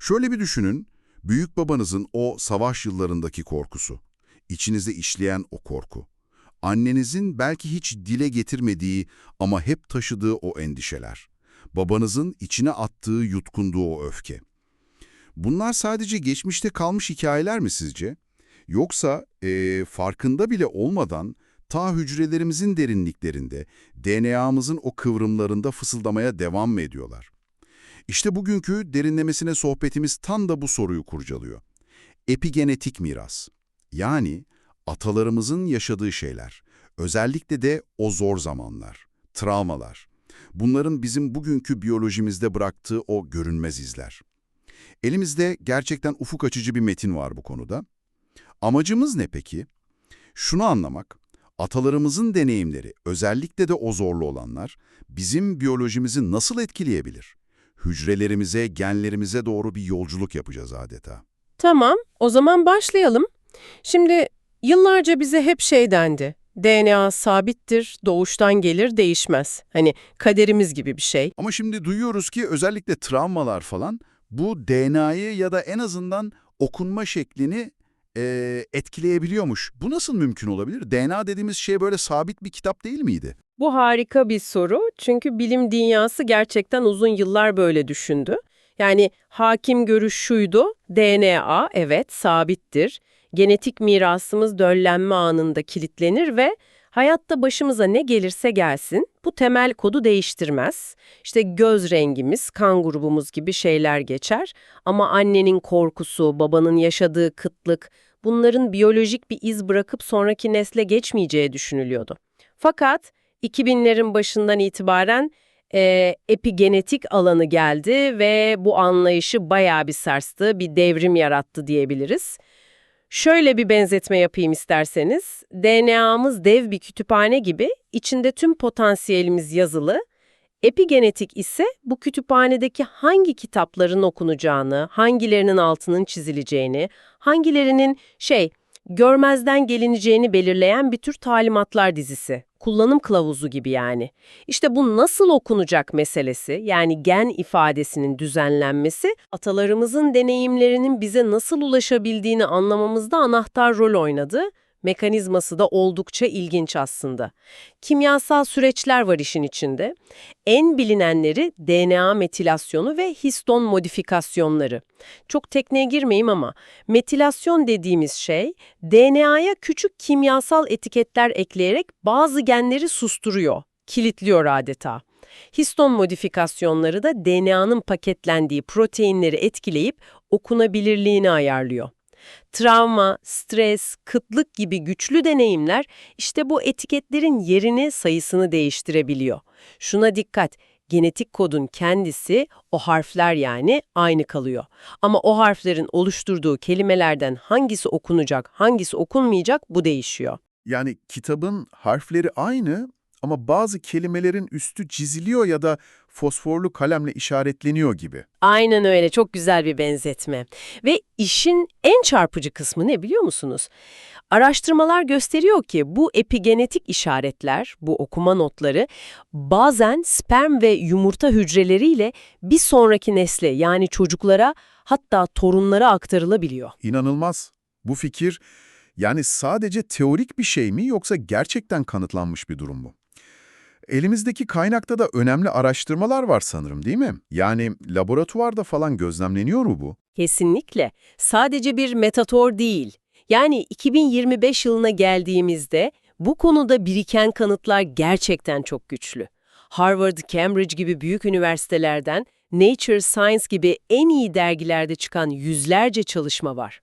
Şöyle bir düşünün, büyük babanızın o savaş yıllarındaki korkusu, içinizde işleyen o korku, annenizin belki hiç dile getirmediği ama hep taşıdığı o endişeler, babanızın içine attığı, yutkunduğu o öfke. Bunlar sadece geçmişte kalmış hikayeler mi sizce? Yoksa eee, farkında bile olmadan ta hücrelerimizin derinliklerinde, DNA'mızın o kıvrımlarında fısıldamaya devam mı ediyorlar? İşte bugünkü derinlemesine sohbetimiz tam da bu soruyu kurcalıyor. Epigenetik miras. Yani atalarımızın yaşadığı şeyler. Özellikle de o zor zamanlar, travmalar. Bunların bizim bugünkü biyolojimizde bıraktığı o görünmez izler. Elimizde gerçekten ufuk açıcı bir metin var bu konuda. Amacımız ne peki? Şunu anlamak, atalarımızın deneyimleri, özellikle de o zorlu olanlar, bizim biyolojimizi nasıl etkileyebilir? Hücrelerimize, genlerimize doğru bir yolculuk yapacağız adeta. Tamam, o zaman başlayalım. Şimdi yıllarca bize hep şey dendi. DNA sabittir, doğuştan gelir, değişmez. Hani kaderimiz gibi bir şey. Ama şimdi duyuyoruz ki özellikle travmalar falan bu DNA'yı ya da en azından okunma şeklini eee, etkileyebiliyormuş. Bu nasıl mümkün olabilir? DNA dediğimiz şey böyle sabit bir kitap değil miydi? Bu harika bir soru çünkü bilim dünyası gerçekten uzun yıllar böyle düşündü. Yani hakim görüş şuydu, DNA evet sabittir. Genetik mirasımız döllenme anında kilitlenir ve hayatta başımıza ne gelirse gelsin bu temel kodu değiştirmez. İşte göz rengimiz, kan grubumuz gibi şeyler geçer ama annenin korkusu, babanın yaşadığı kıtlık bunların biyolojik bir iz bırakıp sonraki nesle geçmeyeceği düşünülüyordu. Fakat 2000'lerin başından itibaren e, epigenetik alanı geldi ve bu anlayışı bayağı bir sarstı, bir devrim yarattı diyebiliriz. Şöyle bir benzetme yapayım isterseniz. DNA'mız dev bir kütüphane gibi, içinde tüm potansiyelimiz yazılı. Epigenetik ise bu kütüphanedeki hangi kitapların okunacağını, hangilerinin altının çizileceğini, hangilerinin şey, görmezden gelineceğini belirleyen bir tür talimatlar dizisi. Kullanım kılavuzu gibi yani. İşte bu nasıl okunacak meselesi, yani gen ifadesinin düzenlenmesi, atalarımızın deneyimlerinin bize nasıl ulaşabildiğini anlamamızda anahtar rol oynadı. Mekanizması da oldukça ilginç aslında. Kimyasal süreçler var işin içinde. En bilinenleri DNA metilasyonu ve histon modifikasyonları. Çok tekneye girmeyeyim ama metilasyon dediğimiz şey DNA'ya küçük kimyasal etiketler ekleyerek bazı genleri susturuyor, kilitliyor adeta. Histon modifikasyonları da DNA'nın paketlendiği proteinleri etkileyip okunabilirliğini ayarlıyor. Travma, stres, kıtlık gibi güçlü deneyimler işte bu etiketlerin yerini, sayısını değiştirebiliyor. Şuna dikkat, genetik kodun kendisi, o harfler yani aynı kalıyor. Ama o harflerin oluşturduğu kelimelerden hangisi okunacak, hangisi okunmayacak bu değişiyor. Yani kitabın harfleri aynı ama bazı kelimelerin üstü çiziliyor ya da fosforlu kalemle işaretleniyor gibi. Aynen öyle, çok güzel bir benzetme. Ve işin en çarpıcı kısmı ne biliyor musunuz? Araştırmalar gösteriyor ki bu epigenetik işaretler, bu okuma notları bazen sperm ve yumurta hücreleriyle bir sonraki nesle yani çocuklara hatta torunlara aktarılabiliyor. İnanılmaz. Bu fikir yani sadece teorik bir şey mi yoksa gerçekten kanıtlanmış bir durum mu? Elimizdeki kaynakta da önemli araştırmalar var sanırım değil mi? Yani laboratuvarda falan gözlemleniyor mu bu? Kesinlikle. Sadece bir metafor değil. Yani 2025 yılına geldiğimizde bu konuda biriken kanıtlar gerçekten çok güçlü. Harvard, Cambridge gibi büyük üniversitelerden Nature Science gibi en iyi dergilerde çıkan yüzlerce çalışma var.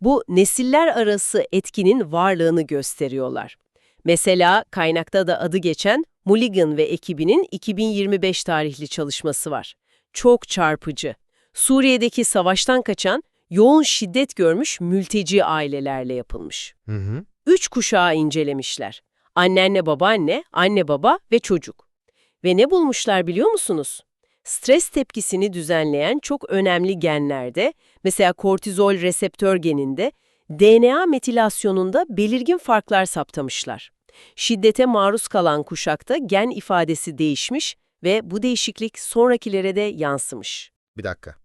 Bu nesiller arası etkinin varlığını gösteriyorlar. Mesela kaynakta da adı geçen Mulligan ve ekibinin 2025 tarihli çalışması var. Çok çarpıcı. Suriye'deki savaştan kaçan, yoğun şiddet görmüş mülteci ailelerle yapılmış. Hı hı. Üç kuşağı incelemişler. Annenle babaanne, anne baba ve çocuk. Ve ne bulmuşlar biliyor musunuz? Stres tepkisini düzenleyen çok önemli genlerde, mesela kortizol reseptör geninde, DNA metilasyonunda belirgin farklar saptamışlar. Şiddete maruz kalan kuşakta gen ifadesi değişmiş ve bu değişiklik sonrakilere de yansımış. Bir dakika.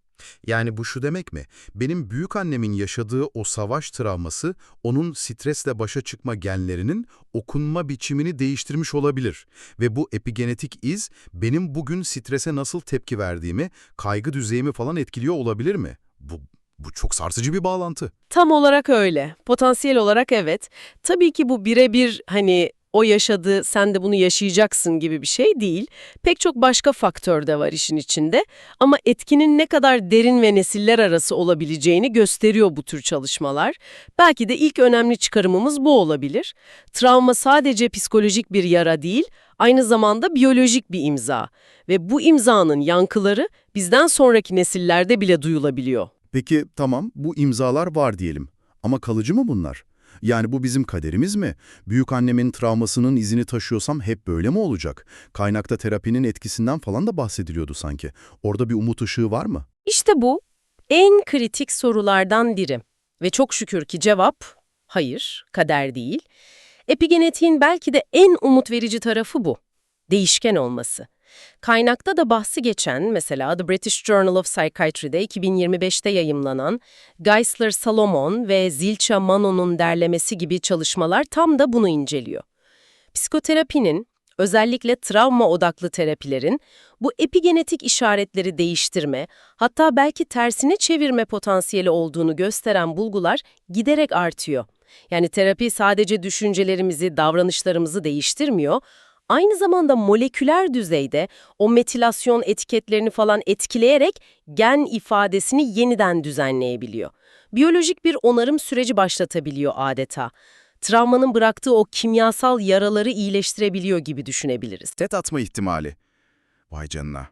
Yani bu şu demek mi? Benim büyük annemin yaşadığı o savaş travması onun stresle başa çıkma genlerinin okunma biçimini değiştirmiş olabilir. Ve bu epigenetik iz benim bugün strese nasıl tepki verdiğimi, kaygı düzeyimi falan etkiliyor olabilir mi? Bu, bu çok sarsıcı bir bağlantı. Tam olarak öyle. Potansiyel olarak evet. Tabii ki bu birebir hani o yaşadı, sen de bunu yaşayacaksın gibi bir şey değil. Pek çok başka faktör de var işin içinde. Ama etkinin ne kadar derin ve nesiller arası olabileceğini gösteriyor bu tür çalışmalar. Belki de ilk önemli çıkarımımız bu olabilir. Travma sadece psikolojik bir yara değil, aynı zamanda biyolojik bir imza. Ve bu imzanın yankıları bizden sonraki nesillerde bile duyulabiliyor. Peki tamam bu imzalar var diyelim. Ama kalıcı mı bunlar? Yani bu bizim kaderimiz mi? Büyük annemin travmasının izini taşıyorsam hep böyle mi olacak? Kaynakta terapinin etkisinden falan da bahsediliyordu sanki. Orada bir umut ışığı var mı? İşte bu en kritik sorulardan biri. Ve çok şükür ki cevap hayır, kader değil. Epigenetiğin belki de en umut verici tarafı bu. Değişken olması. Kaynakta da bahsi geçen mesela The British Journal of Psychiatry'de 2025'te yayımlanan Geisler Salomon ve Zilcha Manon'un derlemesi gibi çalışmalar tam da bunu inceliyor. Psikoterapinin, özellikle travma odaklı terapilerin bu epigenetik işaretleri değiştirme, hatta belki tersine çevirme potansiyeli olduğunu gösteren bulgular giderek artıyor. Yani terapi sadece düşüncelerimizi, davranışlarımızı değiştirmiyor, aynı zamanda moleküler düzeyde o metilasyon etiketlerini falan etkileyerek gen ifadesini yeniden düzenleyebiliyor. Biyolojik bir onarım süreci başlatabiliyor adeta. Travmanın bıraktığı o kimyasal yaraları iyileştirebiliyor gibi düşünebiliriz. Tet atma ihtimali. Vay canına.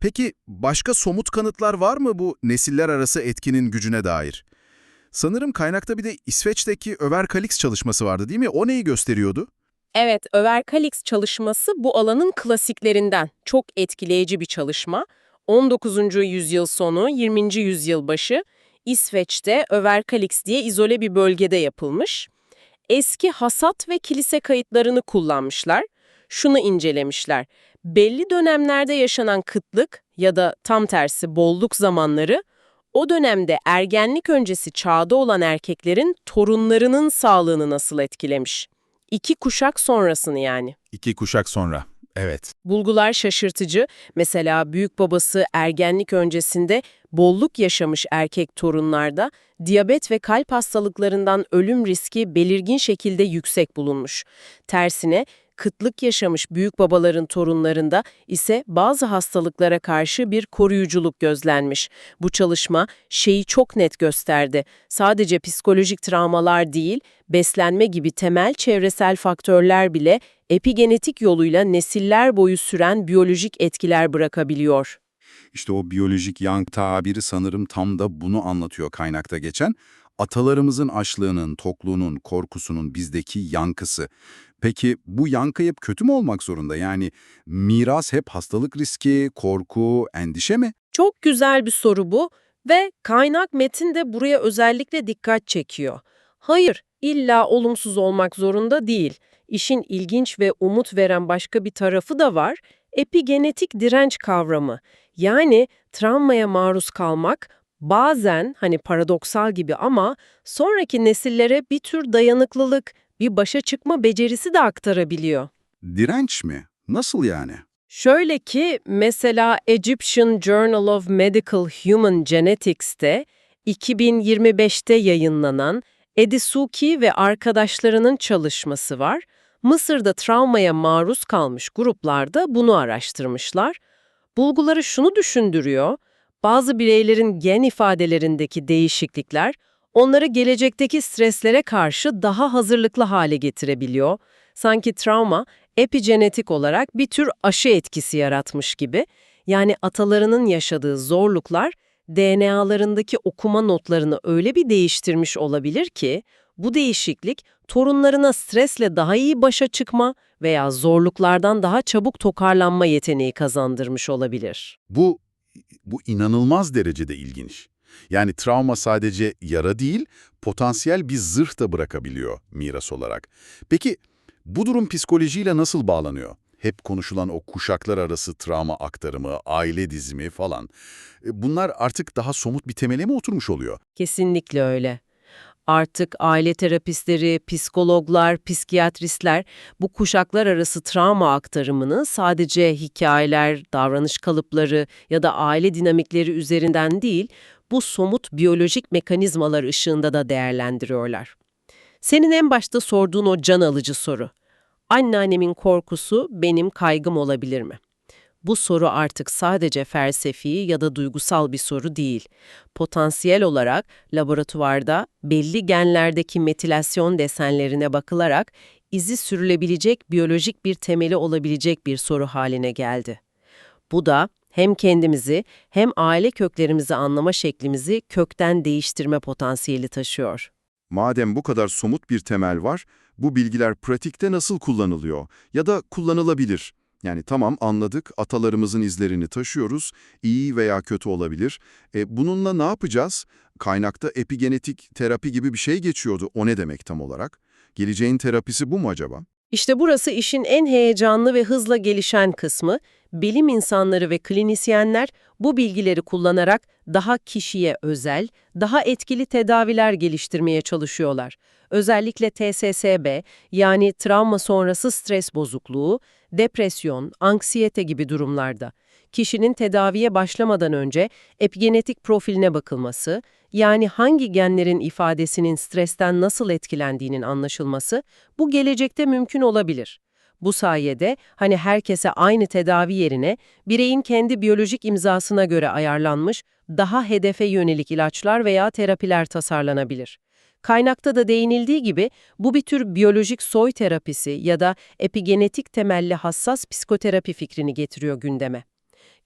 Peki başka somut kanıtlar var mı bu nesiller arası etkinin gücüne dair? Sanırım kaynakta bir de İsveç'teki Överkalix çalışması vardı değil mi? O neyi gösteriyordu? Evet, Överkalix çalışması bu alanın klasiklerinden. Çok etkileyici bir çalışma. 19. yüzyıl sonu, 20. yüzyıl başı İsveç'te Överkalix diye izole bir bölgede yapılmış. Eski hasat ve kilise kayıtlarını kullanmışlar. Şunu incelemişler. Belli dönemlerde yaşanan kıtlık ya da tam tersi bolluk zamanları o dönemde ergenlik öncesi çağda olan erkeklerin torunlarının sağlığını nasıl etkilemiş. İki kuşak sonrasını yani. İki kuşak sonra. Evet. Bulgular şaşırtıcı. Mesela büyük babası ergenlik öncesinde bolluk yaşamış erkek torunlarda diyabet ve kalp hastalıklarından ölüm riski belirgin şekilde yüksek bulunmuş. Tersine kıtlık yaşamış büyük babaların torunlarında ise bazı hastalıklara karşı bir koruyuculuk gözlenmiş. Bu çalışma şeyi çok net gösterdi. Sadece psikolojik travmalar değil, beslenme gibi temel çevresel faktörler bile epigenetik yoluyla nesiller boyu süren biyolojik etkiler bırakabiliyor. İşte o biyolojik yang tabiri sanırım tam da bunu anlatıyor kaynakta geçen. Atalarımızın açlığının, tokluğunun, korkusunun bizdeki yankısı. Peki bu yankı hep kötü mü olmak zorunda? Yani miras hep hastalık riski, korku, endişe mi? Çok güzel bir soru bu ve kaynak metin de buraya özellikle dikkat çekiyor. Hayır, illa olumsuz olmak zorunda değil. İşin ilginç ve umut veren başka bir tarafı da var. Epigenetik direnç kavramı. Yani travmaya maruz kalmak bazen hani paradoksal gibi ama sonraki nesillere bir tür dayanıklılık, bir başa çıkma becerisi de aktarabiliyor. Direnç mi? Nasıl yani? Şöyle ki mesela Egyptian Journal of Medical Human Genetics'te 2025'te yayınlanan Edisuki ve arkadaşlarının çalışması var. Mısır'da travmaya maruz kalmış gruplarda bunu araştırmışlar. Bulguları şunu düşündürüyor, bazı bireylerin gen ifadelerindeki değişiklikler onları gelecekteki streslere karşı daha hazırlıklı hale getirebiliyor. Sanki travma epigenetik olarak bir tür aşı etkisi yaratmış gibi. Yani atalarının yaşadığı zorluklar DNA'larındaki okuma notlarını öyle bir değiştirmiş olabilir ki bu değişiklik torunlarına stresle daha iyi başa çıkma veya zorluklardan daha çabuk toparlanma yeteneği kazandırmış olabilir. Bu, bu inanılmaz derecede ilginç. Yani travma sadece yara değil, potansiyel bir zırh da bırakabiliyor miras olarak. Peki bu durum psikolojiyle nasıl bağlanıyor? hep konuşulan o kuşaklar arası travma aktarımı, aile dizimi falan. e, Bunlar artık daha somut bir temele mi oturmuş oluyor? Kesinlikle öyle. Artık aile terapistleri, psikologlar, psikiyatristler bu kuşaklar arası travma aktarımını sadece hikayeler, davranış kalıpları ya da aile dinamikleri üzerinden değil, bu somut biyolojik mekanizmalar ışığında da değerlendiriyorlar. Senin en başta sorduğun o can alıcı soru. Anneannemin korkusu benim kaygım olabilir mi? Bu soru artık sadece felsefi ya da duygusal bir soru değil. Potansiyel olarak laboratuvarda belli genlerdeki metilasyon desenlerine bakılarak izi sürülebilecek biyolojik bir temeli olabilecek bir soru haline geldi. Bu da hem kendimizi hem aile köklerimizi anlama şeklimizi kökten değiştirme potansiyeli taşıyor. Madem bu kadar somut bir temel var, bu bilgiler pratikte nasıl kullanılıyor ya da kullanılabilir? Yani tamam anladık, atalarımızın izlerini taşıyoruz, iyi veya kötü olabilir. E, bununla ne yapacağız? Kaynakta epigenetik terapi gibi bir şey geçiyordu. O ne demek tam olarak? Geleceğin terapisi bu mu acaba? İşte burası işin en heyecanlı ve hızla gelişen kısmı. Bilim insanları ve klinisyenler bu bilgileri kullanarak daha kişiye özel, daha etkili tedaviler geliştirmeye çalışıyorlar. Özellikle TSSB yani travma sonrası stres bozukluğu, depresyon, anksiyete gibi durumlarda kişinin tedaviye başlamadan önce epigenetik profiline bakılması, yani hangi genlerin ifadesinin stresten nasıl etkilendiğinin anlaşılması bu gelecekte mümkün olabilir. Bu sayede hani herkese aynı tedavi yerine bireyin kendi biyolojik imzasına göre ayarlanmış daha hedefe yönelik ilaçlar veya terapiler tasarlanabilir. Kaynakta da değinildiği gibi bu bir tür biyolojik soy terapisi ya da epigenetik temelli hassas psikoterapi fikrini getiriyor gündeme.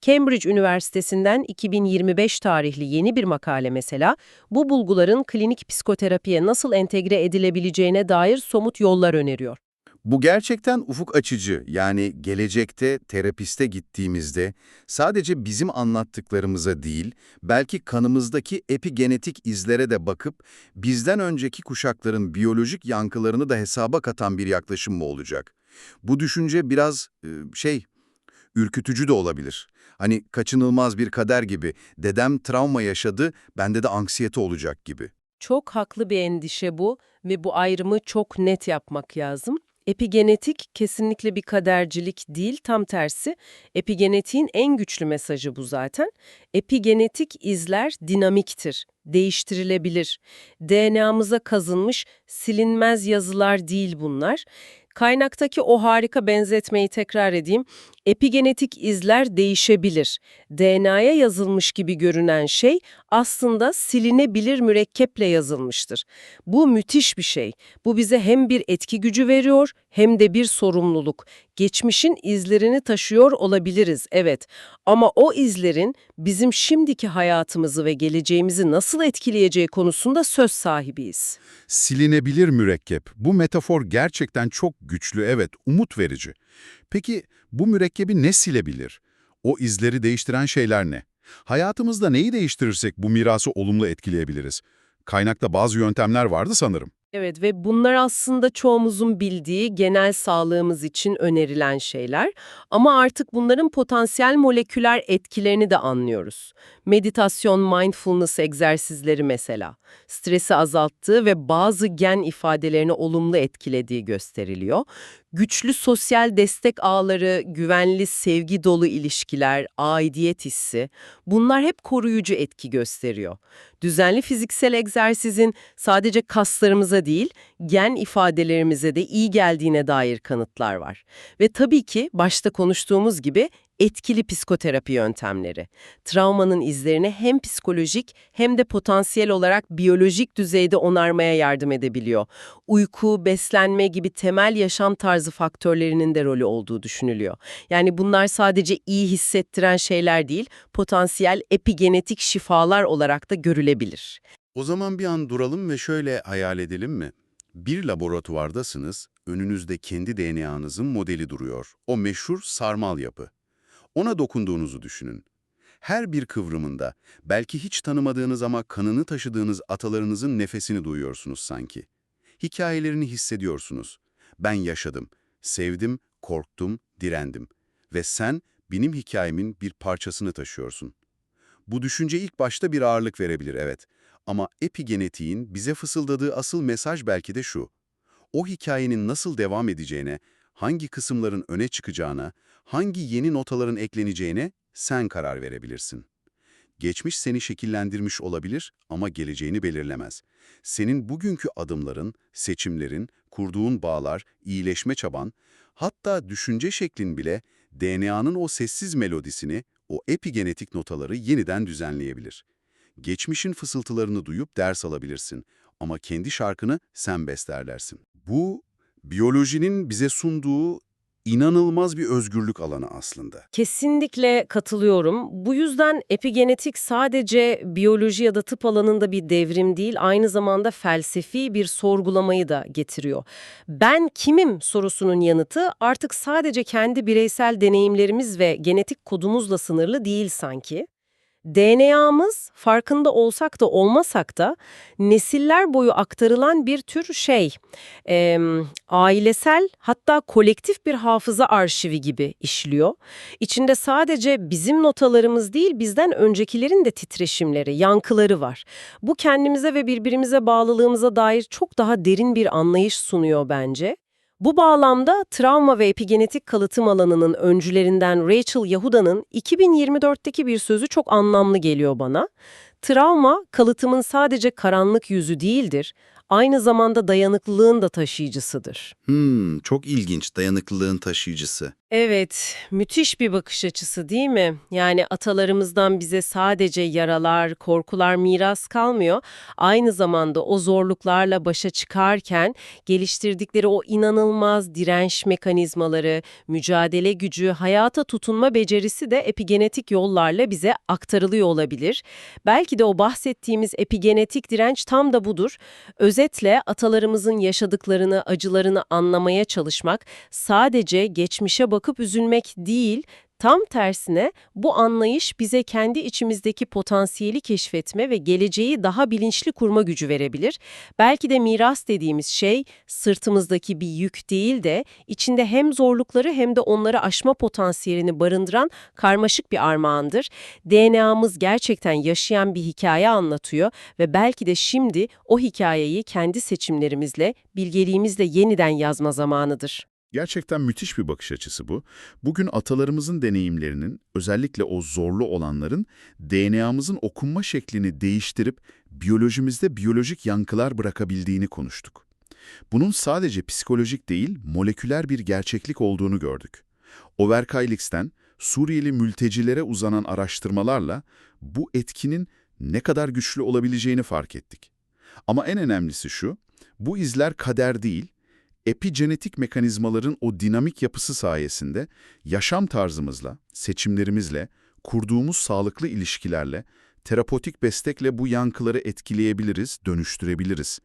Cambridge Üniversitesi'nden 2025 tarihli yeni bir makale mesela, bu bulguların klinik psikoterapiye nasıl entegre edilebileceğine dair somut yollar öneriyor. Bu gerçekten ufuk açıcı. Yani gelecekte terapiste gittiğimizde sadece bizim anlattıklarımıza değil, belki kanımızdaki epigenetik izlere de bakıp bizden önceki kuşakların biyolojik yankılarını da hesaba katan bir yaklaşım mı olacak? Bu düşünce biraz e, şey, ürkütücü de olabilir. Hani kaçınılmaz bir kader gibi, dedem travma yaşadı, bende de anksiyete olacak gibi. Çok haklı bir endişe bu ve bu ayrımı çok net yapmak lazım. Epigenetik kesinlikle bir kadercilik değil, tam tersi. Epigenetiğin en güçlü mesajı bu zaten. Epigenetik izler dinamiktir, değiştirilebilir. DNA'mıza kazınmış silinmez yazılar değil bunlar. Kaynaktaki o harika benzetmeyi tekrar edeyim. Epigenetik izler değişebilir. DNA'ya yazılmış gibi görünen şey aslında silinebilir mürekkeple yazılmıştır. Bu müthiş bir şey. Bu bize hem bir etki gücü veriyor hem de bir sorumluluk. Geçmişin izlerini taşıyor olabiliriz, evet. Ama o izlerin bizim şimdiki hayatımızı ve geleceğimizi nasıl etkileyeceği konusunda söz sahibiyiz. Silinebilir mürekkep. Bu metafor gerçekten çok güçlü, evet, umut verici. Peki bu mürekkebi ne silebilir? O izleri değiştiren şeyler ne? Hayatımızda neyi değiştirirsek bu mirası olumlu etkileyebiliriz? Kaynakta bazı yöntemler vardı sanırım. Evet ve bunlar aslında çoğumuzun bildiği genel sağlığımız için önerilen şeyler ama artık bunların potansiyel moleküler etkilerini de anlıyoruz. Meditasyon, mindfulness egzersizleri mesela stresi azalttığı ve bazı gen ifadelerini olumlu etkilediği gösteriliyor. Güçlü sosyal destek ağları, güvenli sevgi dolu ilişkiler, aidiyet hissi bunlar hep koruyucu etki gösteriyor. Düzenli fiziksel egzersizin sadece kaslarımıza değil, gen ifadelerimize de iyi geldiğine dair kanıtlar var. Ve tabii ki başta konuştuğumuz gibi etkili psikoterapi yöntemleri. Travmanın izlerini hem psikolojik hem de potansiyel olarak biyolojik düzeyde onarmaya yardım edebiliyor. Uyku, beslenme gibi temel yaşam tarzı faktörlerinin de rolü olduğu düşünülüyor. Yani bunlar sadece iyi hissettiren şeyler değil, potansiyel epigenetik şifalar olarak da görülebilir. O zaman bir an duralım ve şöyle hayal edelim mi? Bir laboratuvardasınız, önünüzde kendi DNA'nızın modeli duruyor. O meşhur sarmal yapı. Ona dokunduğunuzu düşünün. Her bir kıvrımında, belki hiç tanımadığınız ama kanını taşıdığınız atalarınızın nefesini duyuyorsunuz sanki. Hikayelerini hissediyorsunuz. Ben yaşadım, sevdim, korktum, direndim. Ve sen benim hikayemin bir parçasını taşıyorsun. Bu düşünce ilk başta bir ağırlık verebilir, evet. Ama epigenetiğin bize fısıldadığı asıl mesaj belki de şu. O hikayenin nasıl devam edeceğine, hangi kısımların öne çıkacağına, hangi yeni notaların ekleneceğine sen karar verebilirsin. Geçmiş seni şekillendirmiş olabilir ama geleceğini belirlemez. Senin bugünkü adımların, seçimlerin, kurduğun bağlar, iyileşme çaban, hatta düşünce şeklin bile DNA'nın o sessiz melodisini, o epigenetik notaları yeniden düzenleyebilir. Geçmişin fısıltılarını duyup ders alabilirsin ama kendi şarkını sen beslerlersin. Bu, biyolojinin bize sunduğu inanılmaz bir özgürlük alanı aslında. Kesinlikle katılıyorum. Bu yüzden epigenetik sadece biyoloji ya da tıp alanında bir devrim değil, aynı zamanda felsefi bir sorgulamayı da getiriyor. Ben kimim sorusunun yanıtı artık sadece kendi bireysel deneyimlerimiz ve genetik kodumuzla sınırlı değil sanki. DNA'mız farkında olsak da olmasak da nesiller boyu aktarılan bir tür şey, e, ailesel hatta kolektif bir hafıza arşivi gibi işliyor. İçinde sadece bizim notalarımız değil bizden öncekilerin de titreşimleri, yankıları var. Bu kendimize ve birbirimize bağlılığımıza dair çok daha derin bir anlayış sunuyor bence. Bu bağlamda travma ve epigenetik kalıtım alanının öncülerinden Rachel Yahuda'nın 2024'teki bir sözü çok anlamlı geliyor bana. Travma, kalıtımın sadece karanlık yüzü değildir, aynı zamanda dayanıklılığın da taşıyıcısıdır. Hmm, çok ilginç dayanıklılığın taşıyıcısı. Evet, müthiş bir bakış açısı değil mi? Yani atalarımızdan bize sadece yaralar, korkular miras kalmıyor. Aynı zamanda o zorluklarla başa çıkarken geliştirdikleri o inanılmaz direnç mekanizmaları, mücadele gücü, hayata tutunma becerisi de epigenetik yollarla bize aktarılıyor olabilir. Belki de o bahsettiğimiz epigenetik direnç tam da budur. Özetle atalarımızın yaşadıklarını, acılarını anlamaya çalışmak sadece geçmişe bakıp üzülmek değil, tam tersine bu anlayış bize kendi içimizdeki potansiyeli keşfetme ve geleceği daha bilinçli kurma gücü verebilir. Belki de miras dediğimiz şey sırtımızdaki bir yük değil de içinde hem zorlukları hem de onları aşma potansiyelini barındıran karmaşık bir armağandır. DNA'mız gerçekten yaşayan bir hikaye anlatıyor ve belki de şimdi o hikayeyi kendi seçimlerimizle, bilgeliğimizle yeniden yazma zamanıdır. Gerçekten müthiş bir bakış açısı bu. Bugün atalarımızın deneyimlerinin, özellikle o zorlu olanların DNA'mızın okunma şeklini değiştirip biyolojimizde biyolojik yankılar bırakabildiğini konuştuk. Bunun sadece psikolojik değil, moleküler bir gerçeklik olduğunu gördük. Overkailix'ten Suriyeli mültecilere uzanan araştırmalarla bu etkinin ne kadar güçlü olabileceğini fark ettik. Ama en önemlisi şu, bu izler kader değil, epigenetik mekanizmaların o dinamik yapısı sayesinde yaşam tarzımızla, seçimlerimizle, kurduğumuz sağlıklı ilişkilerle, terapotik destekle bu yankıları etkileyebiliriz, dönüştürebiliriz.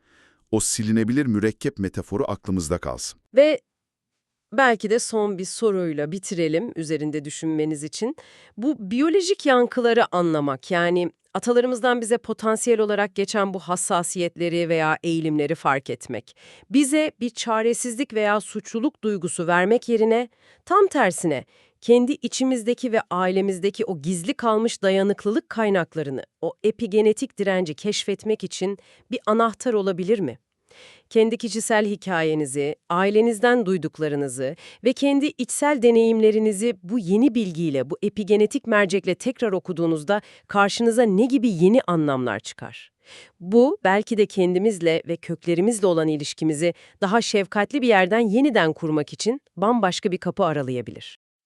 O silinebilir mürekkep metaforu aklımızda kalsın. Ve belki de son bir soruyla bitirelim üzerinde düşünmeniz için. Bu biyolojik yankıları anlamak yani atalarımızdan bize potansiyel olarak geçen bu hassasiyetleri veya eğilimleri fark etmek. Bize bir çaresizlik veya suçluluk duygusu vermek yerine tam tersine kendi içimizdeki ve ailemizdeki o gizli kalmış dayanıklılık kaynaklarını, o epigenetik direnci keşfetmek için bir anahtar olabilir mi? Kendi kişisel hikayenizi, ailenizden duyduklarınızı ve kendi içsel deneyimlerinizi bu yeni bilgiyle, bu epigenetik mercekle tekrar okuduğunuzda karşınıza ne gibi yeni anlamlar çıkar? Bu belki de kendimizle ve köklerimizle olan ilişkimizi daha şefkatli bir yerden yeniden kurmak için bambaşka bir kapı aralayabilir.